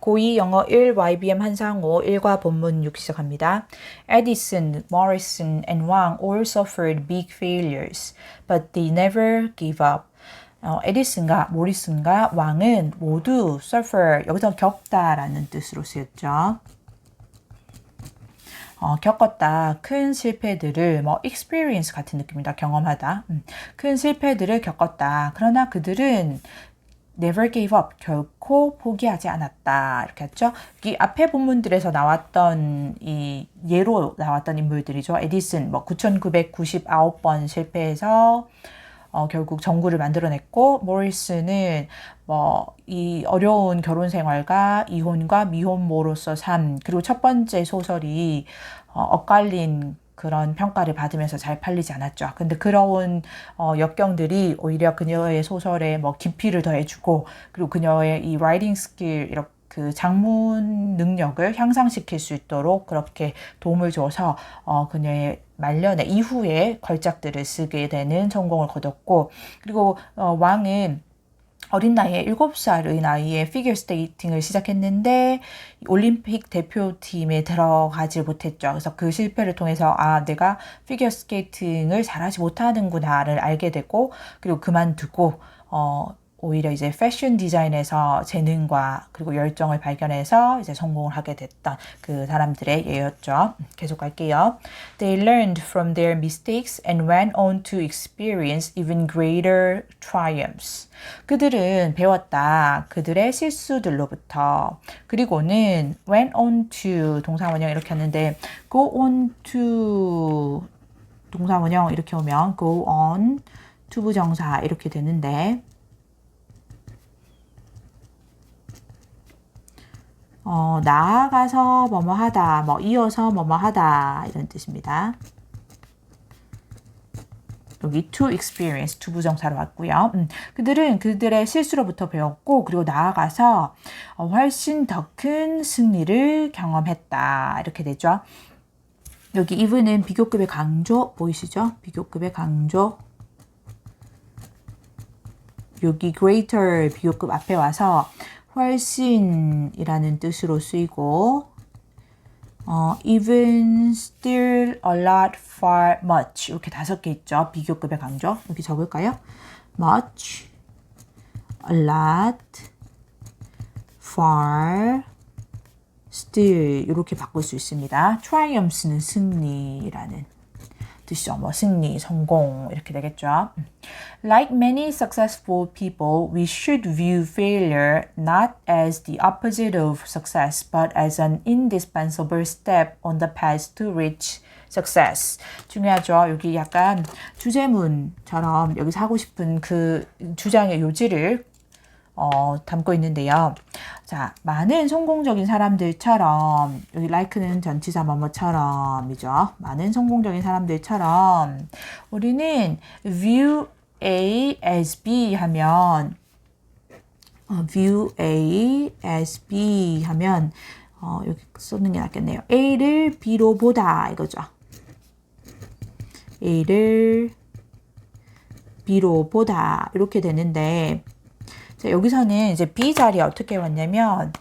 고2 영어 1 YBM 한상호 1과 본문 6 시작합니다. Edison, Morrison, and Wang all suffered big failures, but they never gave up. 어, 에디슨과 모리슨과 왕은 모두 suffer, 여기서 겪다라는 뜻으로 쓰였죠. 어, 겪었다. 큰 실패들을 뭐 experience 같은 느낌이다. 경험하다. 음, 큰 실패들을 겪었다. 그러나 그들은 never gave up. 결코 포기하지 않았다. 이렇게 했죠. 이 앞에 본문들에서 나왔던 이 예로 나왔던 인물들이죠. 에디슨 뭐 9,999번 실패해서 어, 결국 전구를 만들어냈고 모리스는 뭐 이 어려운 결혼 생활과 이혼과 미혼모로서 삶 그리고 첫 번째 소설이 어, 엇갈린 그런 평가를 받으면서 잘 팔리지 않았죠. 근데 그런 어, 역경들이 오히려 그녀의 소설에 뭐 깊이를 더해주고 그리고 그녀의 이 라이팅 스킬 이렇게 그 장문 능력을 향상시킬 수 있도록 그렇게 도움을 줘서 어, 그녀의 말년에 이후에 걸작들을 쓰게 되는 성공을 거뒀고 그리고 어, 왕은 어린 나이에 7살의 나이에 피겨 스케이팅을 시작했는데 올림픽 대표팀에 들어가지 못했죠. 그래서 그 실패를 통해서 아 내가 피겨 스케이팅을 잘하지 못하는구나를 알게 되고 그리고 그만두고 어 오히려 이제 패션 디자인에서 재능과 그리고 열정을 발견해서 이제 성공을 하게 됐던 그 사람들의 예였죠. 계속 갈게요. They learned from their mistakes and went on to experience even greater triumphs. 그들은 배웠다. 그들의 실수들로부터. 그리고는 went on to 동사원형 이렇게 하는데 go on to 동사원형 이렇게 오면 go on to 부정사 이렇게 되는데 어, 나아가서 뭐뭐 하다, 뭐 이어서 뭐뭐 하다 이런 뜻입니다. 여기 to experience to 부정사로 왔고요. 음, 그들은 그들의 실수로부터 배웠고 그리고 나아가서 어, 훨씬 더 큰 승리를 경험했다 이렇게 되죠. 여기 even은 비교급의 강조 보이시죠? 비교급의 강조. 여기 greater 비교급 앞에 와서 훨씬이라는 뜻으로 쓰이고 어, even, still, a lot, far, much 이렇게 다섯 개 있죠. 비교급의 강조. 여기 적을까요? much, a lot, far, still 이렇게 바꿀 수 있습니다. triumphs는 승리라는 뜻이죠. 뭐 승리, 성공 이렇게 되겠죠. Like many successful people, we should view failure not as the opposite of success, but as an indispensable step on the path to reach success. 중요하죠. 여기 약간 주제문처럼 여기서 하고 싶은 그 주장의 요지를 어, 담고 있는데요. 자, 많은 성공적인 사람들처럼, 여기 like는 전치사 뭐뭐처럼이죠. 많은 성공적인 사람들처럼, 우리는 view A as B 하면, 어, view A as B 하면, 어, 여기 쓰는 게 낫겠네요. A를 B로 보다, 이거죠. A를 B로 보다, 이렇게 되는데, 자, 여기서는 이제 B 자리에 어떻게 왔냐면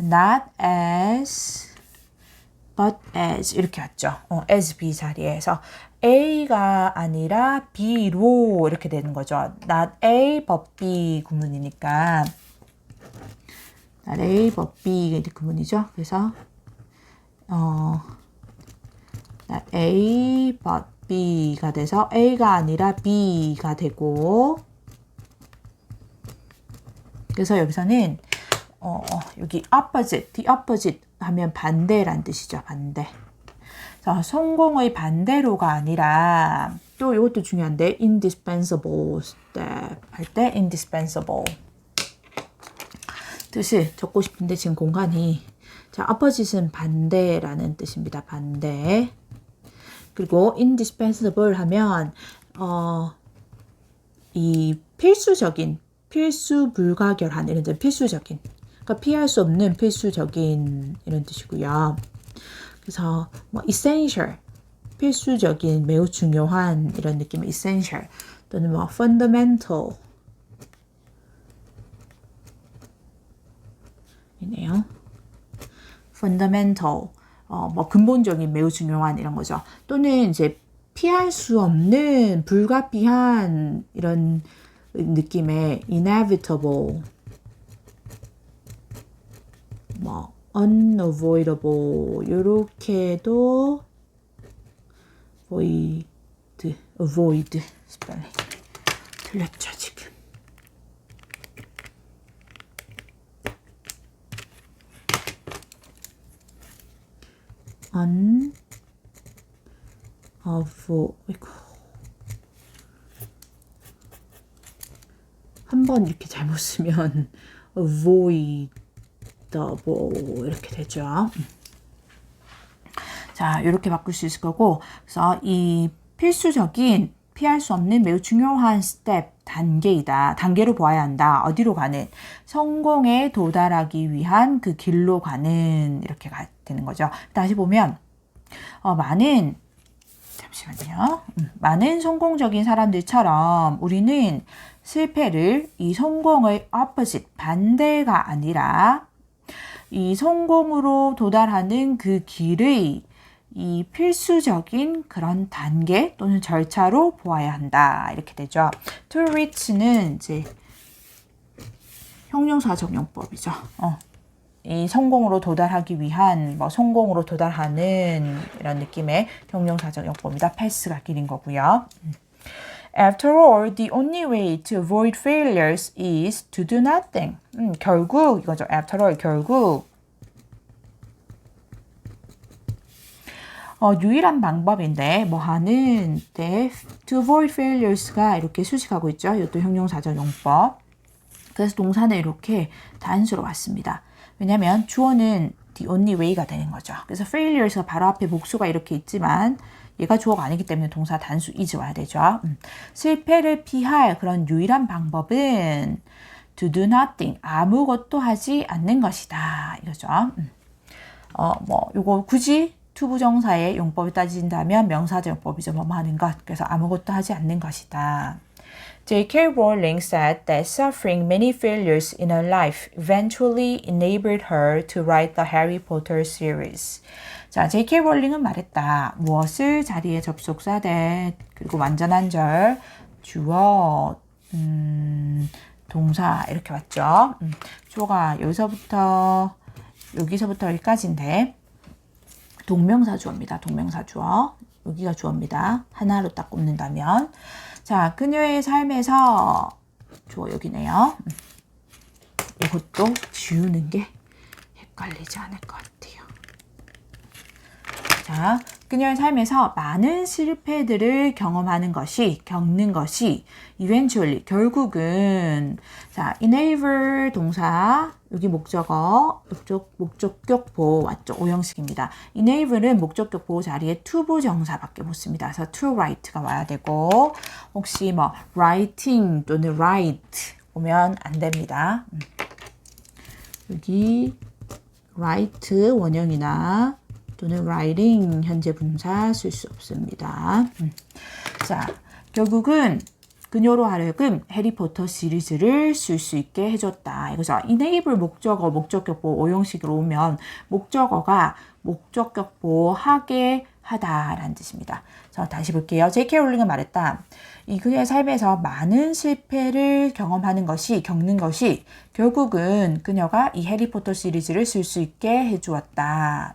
not as but as 이렇게 왔죠. 어, as B 자리에서 A가 아니라 B로 이렇게 되는 거죠. not A but B 구문이니까 not A but B 구문이죠. 그래서 어 not A but B가 돼서 A가 아니라 B가 되고 그래서 여기서는 어, 여기 opposite, the opposite 하면 반대란 뜻이죠. 반대. 자, 성공의 반대로가 아니라 또 이것도 중요한데 indispensable step 할 때 indispensable 뜻을 적고 싶은데 지금 공간이 자, opposite은 반대라는 뜻입니다. 반대. 그리고 indispensable 하면 어, 이 필수적인 필수 불가결한 이런 뜻 필수적인 그러니까 피할 수 없는 필수적인 이런 뜻이고요. 그래서 뭐 essential 필수적인 매우 중요한 이런 느낌의 essential 또는 뭐 fundamental 이네요. fundamental, 어, 뭐 근본적인 매우 중요한 이런 거죠. 또는 이제 피할 수 없는 불가피한 이런 느낌의 inevitable, 뭐 unavoidable 요렇게도 void, avoid 스펠링 틀렸죠 지금. un avo 이거 한번 이렇게 잘못 쓰면 avoidable 이렇게 되죠. 자, 이렇게 바꿀 수 있을 거고, 그래서 이 필수적인 피할 수 없는 매우 중요한 스텝 단계이다. 단계로 보아야 한다. 어디로 가는? 성공에 도달하기 위한 그 길로 가는 이렇게 가, 되는 거죠. 다시 보면 어, 많은 잠시만요. 음, 많은 성공적인 사람들처럼 우리는 실패를 이 성공의 opposite 반대가 아니라 이 성공으로 도달하는 그 길의 이 필수적인 그런 단계 또는 절차로 보아야 한다. 이렇게 되죠. to reach는 이제 형용사적 용법이죠. 어. 이 성공으로 도달하기 위한 뭐 성공으로 도달하는 이런 느낌의 형용사적 용법입니다. 패스가 길인 거고요. After all, the only way to avoid failures is to do nothing. 음, 결국 이거죠. After all, 결국 어, 유일한 방법인데 뭐 하는 때 to avoid failures가 이렇게 수식하고 있죠. 이것도 형용사적 용법. 그래서 동사는 이렇게 단수로 왔습니다. 왜냐하면 주어는 the only way가 되는 거죠. 그래서 failures가 바로 앞에 목수가 이렇게 있지만 얘가 주어가 아니기 때문에 동사 단수 is 와야 되죠. 음. 실패를 피할 그런 유일한 방법은 to do nothing 아무것도 하지 않는 것이다 이거죠. 음. 어, 뭐 요거 굳이 투부정사의 용법을 따진다면 명사적 용법이죠. 뭐뭐 하는 것. 그래서 아무것도 하지 않는 것이다. J.K. Rowling said that suffering many failures in her life eventually enabled her to write the Harry Potter series. 자, J.K. 롤링은 말했다. 무엇을 자리에 접속사 대 그리고 완전한 절 주어 음, 동사 이렇게 왔죠. 음, 주어가 여기서부터 여기서부터 여기까지인데 동명사 주어입니다. 동명사 주어. 여기가 주어입니다. 하나로 딱 꼽는다면. 자, 그녀의 삶에서 주어 여기네요. 이것도 지우는 게 헷갈리지 않을 것 같아요. 자, 그녀의 삶에서 많은 실패들을 경험하는 것이, 겪는 것이, eventually, 결국은, 자, enable 동사, 여기 목적어, 목적, 목적격 보호 왔죠. 오형식입니다. enable은 목적격 보호 자리에 투부 정사밖에 못 씁니다. 그래서 to write가 와야 되고, 혹시 뭐, writing 또는 write 오면 안 됩니다. 음. 여기, write 원형이나 또는 writing 현재 분사 쓸 수 없습니다. 음. 자, 결국은 그녀로 하여금 해리포터 시리즈를 쓸 수 있게 해줬다. 이거죠. enable 목적어, 목적격보 오형식으로 오면 목적어가 목적격보 하게 하다라는 뜻입니다. 자, 다시 볼게요. J.K. 롤링은 말했다. 이 그녀의 삶에서 많은 실패를 경험하는 것이, 겪는 것이 결국은 그녀가 이 해리포터 시리즈를 쓸 수 있게 해주었다.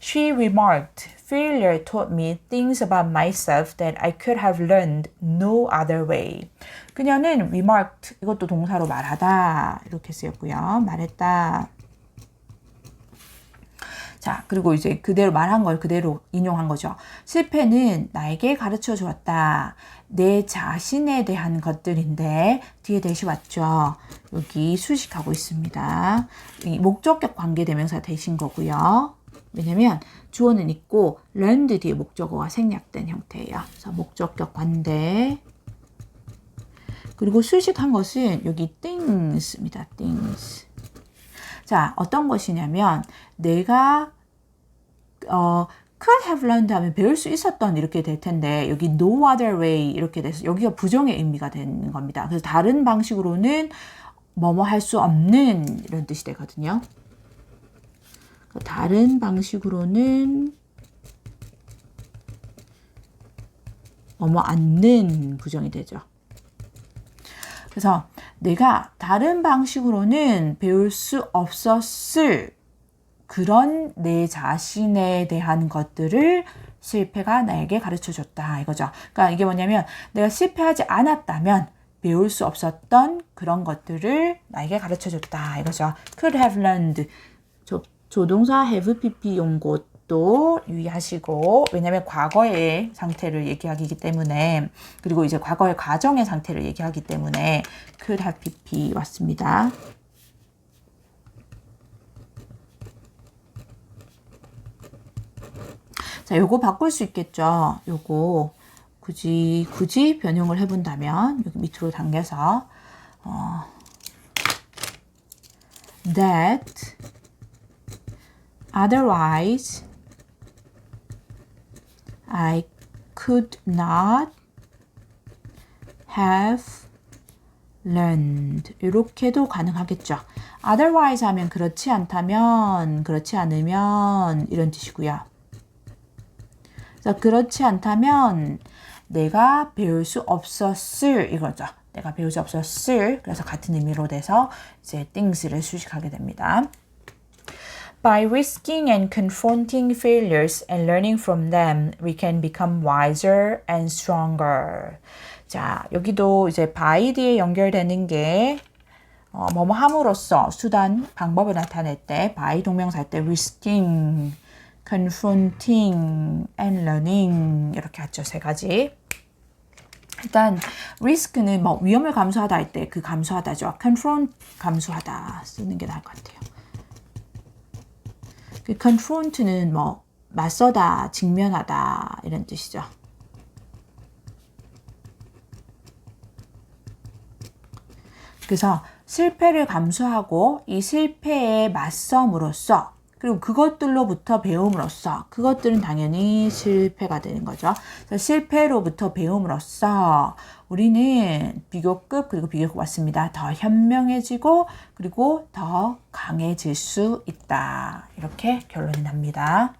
She remarked, Failure taught me things about myself that I could have learned no other way. 그녀는 remarked, 이것도 동사로 말하다. 이렇게 쓰였고요. 말했다. 자, 그리고 이제 그대로 말한 걸 그대로 인용한 거죠. 실패는 나에게 가르쳐 주었다. 내 자신에 대한 것들인데 뒤에 대시 왔죠. 여기 수식하고 있습니다. 이 목적격 관계 대명사 대신 거고요. 왜냐면 주어는 있고 learned 뒤에 목적어가 생략된 형태예요. 그래서 목적격 관대 그리고 수식한 것은 여기 things입니다. things. 자, 어떤 것이냐면 내가 어 could have learned 하면 배울 수 있었던 이렇게 될 텐데 여기 no other way 이렇게 돼서 여기가 부정의 의미가 되는 겁니다. 그래서 다른 방식으로는 뭐뭐 할 수 없는 이런 뜻이 되거든요. 다른 방식으로는 않는 부정이 되죠. 그래서 내가 다른 방식으로는 배울 수 없었을 그런 내 자신에 대한 것들을 실패가 나에게 가르쳐 줬다 이거죠. 그러니까 이게 뭐냐면 내가 실패하지 않았다면 배울 수 없었던 그런 것들을 나에게 가르쳐 줬다 이거죠. could have learned 조, 조동사 have pp 용것도 유의하시고 왜냐하면 과거의 상태를 얘기하기 때문에 그리고 이제 과거의 과정의 상태를 얘기하기 때문에 could have pp 왔습니다. 자, 요거 바꿀 수 있겠죠. 요거 굳이 굳이 변형을 해본다면 여기 밑으로 당겨서 어, that otherwise I could not have learned 이렇게도 가능하겠죠. otherwise 하면 그렇지 않다면 그렇지 않으면 이런 뜻이고요. 그래서 그렇지 않다면 내가 배울 수 없었을 이거죠. 내가 배울 수 없었을 그래서 같은 의미로 돼서 이제 things를 수식하게 됩니다. By risking and confronting failures and learning from them, we can become wiser and stronger. 자, 여기도 이제 by 뒤에 연결되는 게 어, 뭐뭐 함으로써 수단, 방법을 나타낼 때 by 동명사 할때 risking, confronting and learning 이렇게 하죠. 세 가지. 일단 risk는 뭐 위험을 감수하다 할 때 그 감수하다죠. confront 감수하다 쓰는 게 나을 것 같아요. 그 confront는 뭐 맞서다, 직면하다 이런 뜻이죠. 그래서 실패를 감수하고 이 실패에 맞섬으로써 그리고 그것들로부터 배움으로써 그것들은 당연히 실패가 되는 거죠. 그래서 실패로부터 배움으로써 우리는 비교급 그리고 비교급 왔습니다. 더 현명해지고 그리고 더 강해질 수 있다. 이렇게 결론이 납니다.